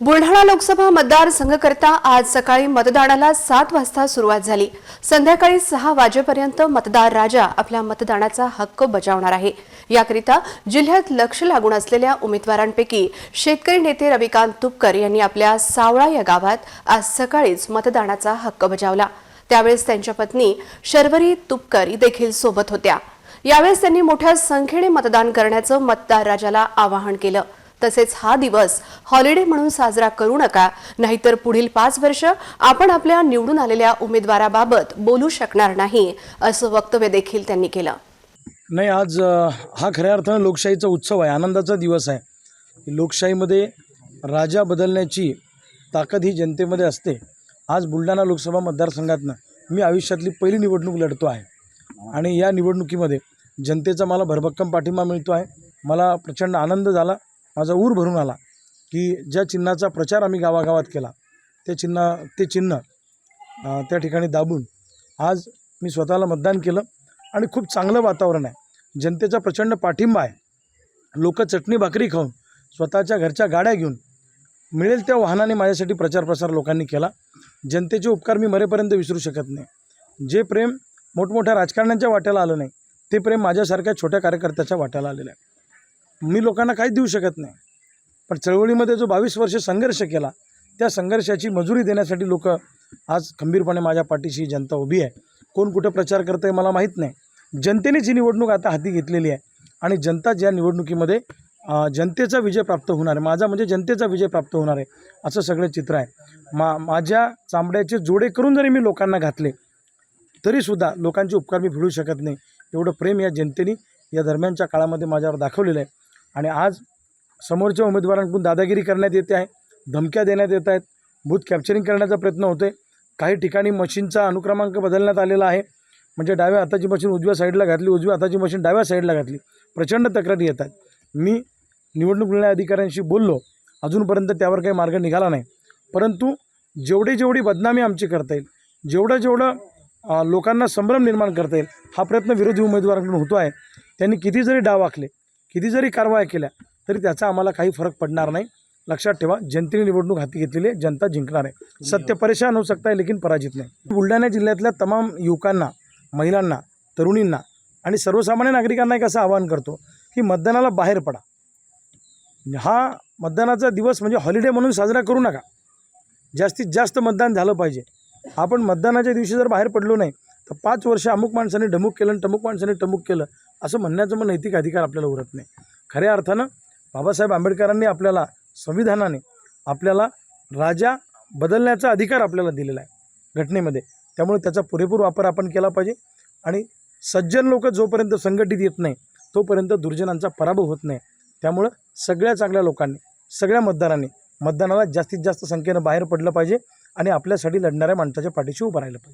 बुलढाणा लोकसभा मतदारसंघकरता आज सकाळी मतदानाला सात वाजता सुरुवात झाली. संध्याकाळी सहा वाजेपर्यंत मतदार राजा आपल्या मतदानाचा हक्क बजावणार आहे. याकरिता जिल्ह्यात लक्ष लागून असलेल्या उमेदवारांपैकी शेतकरी नेते रविकांत तुपकर यांनी आपल्या सावळा या गावात आज सकाळीच मतदानाचा हक्क बजावला. त्यावेळेस त्यांच्या पत्नी शर्वरी तुपकर देखील सोबत होत्या. यावेळेस त्यांनी मोठ्या संख्येने मतदान करण्याचं मतदार राजाला आवाहन केलं. तसेच हा दिवस हॉलिडे म्हणून साजरा करू नका. नाहीतर पुढील पाच वर्ष आपण आपल्या निवडून आलेल्या उमेदवाराबाबत बोलू शकणार नाही असं वक्तव्य देखील त्यांनी केलं. नाही आज हा खऱ्या अर्थानं लोकशाहीचा उत्सव आहे आनंदाचा दिवस आहे. लोकशाहीमध्ये राजा बदलण्याची ताकद ही जनतेमध्ये असते. आज बुलढाणा लोकसभा मतदारसंघातनं मी आयुष्यातली पहिली निवडणूक लढतो आहे. आणि या निवडणुकीमध्ये जनतेचा मला भरभक्कम पाठिंबा मिळतो आहे. मला प्रचंड आनंद झाला. माझा ऊर भरून आला की ज्या चिन्हाचा प्रचार आम्ही गावागावात केला ते चिन्ह ते चिन्ह त्या ठिकाणी दाबून आज मी स्वतःला मतदान केलं आणि खूप चांगलं वातावरण आहे. जनतेचा प्रचंड पाठिंबा आहे. लोक चटणी भाकरी खाऊन स्वतःच्या घरच्या गाड्या घेऊन मिळेल त्या वाहनाने माझ्यासाठी प्रचार प्रसार लोकांनी केला. जनतेचे उपकार मी मरेपर्यंत विसरू शकत नाही. जे प्रेम मोठमोठ्या राजकारण्यांच्या वाट्याला आलं नाही ते प्रेम माझ्यासारख्या छोट्या कार्यकर्त्याच्या वाट्याला आलेलं आहे. मी लोकांना काहीच देऊ शकत नाही. पण चळवळीमध्ये जो बावीस वर्ष संघर्ष केला त्या संघर्षाची मजुरी देण्यासाठी लोक आज खंबीरपणे माझ्या पाठीशी जनता उभी आहे. कोण कुठं प्रचार करतं आहे मला माहीत नाही. जनतेनेच ही निवडणूक आता हाती घेतलेली आहे. आणि जनता ज्या निवडणुकीमध्ये जनतेचा विजय प्राप्त होणार आहे माझा म्हणजे जनतेचा विजय प्राप्त होणार आहे असं सगळं चित्र आहे. मा माझ्या चांबड्याचे जोडे करून जरी मी लोकांना घातले तरीसुद्धा लोकांचे उपकार मी फिडू शकत नाही. एवढं प्रेम या जनतेने या दरम्यानच्या काळामध्ये माझ्यावर दाखवलेलं आहे. आणि आज समोरच्या उमेदवारांकडून दादागिरी करण्यात येते आहे धमक्या देण्यात येत आहेत बूथ कॅप्चरिंग करण्याचा प्रयत्न होतो आहे काही ठिकाणी मशीनचा अनुक्रमांक बदलण्यात आलेला आहे. म्हणजे डाव्या हाताची मशीन उजव्या साईडला घातली उजव्या हाताची मशीन डाव्या साईडला घातली. प्रचंड तक्रारी येतात मी निवडणूक निर्णय अधिकाऱ्यांशी बोललो. अजूनपर्यंत त्यावर काही मार्ग निघाला नाही. परंतु जेवढी जेवढी बदनामी आमची करता येईल जेवढं जेवढं लोकांना संभ्रम निर्माण करता येईल हा प्रयत्न विरोधी उमेदवारांकडून होतो आहे. त्यांनी किती जरी डाव आखले किती जरी कारवाया केल्या तरी त्याचा आम्हाला काही फरक पडणार नाही. लक्षात ठेवा जनतेने निवडणूक हाती घेतलेली आहे जनता जिंकणार आहे. सत्य परेशान होऊ सकता है लेकिन पराजित नाही. बुलढाणा जिल्ह्यातल्या तमाम युवकांना महिलांना तरुणींना आणि सर्वसामान्य नागरिकांना एक असं आवाहन करतो की मतदानाला बाहेर पडा. हा मतदानाचा दिवस म्हणजे हॉलिडे म्हणून साजरा करू नका. जास्तीत जास्त मतदान झालं पाहिजे. आपण मतदानाच्या दिवशी जर बाहेर पडलो नाही तर पाच वर्ष अमुक माणसाने ढमुक केलं आणि टमुक माणसाने टमुक केलं असं म्हणण्याचं मग नैतिक अधिकार आपल्याला उरत नाही. खऱ्या अर्थानं बाबासाहेब आंबेडकरांनी आपल्याला संविधानाने आपल्याला राजा बदलण्याचा अधिकार आपल्याला दिलेला आहे घटनेमध्ये. त्यामुळे त्याचा पुरेपूर वापर आपण केला पाहिजे आणि सज्जन लोक जोपर्यंत संघटित येत नाही तोपर्यंत दुर्जनांचा पराभव होत नाही. त्यामुळं सगळ्या चांगल्या लोकांनी सगळ्या मतदारांनी मतदानाला जास्तीत जास्त संख्येनं बाहेर पडलं पाहिजे आणि आपल्यासाठी लढणाऱ्या माणसाच्या पाठीशी उभं राहिलं पाहिजे.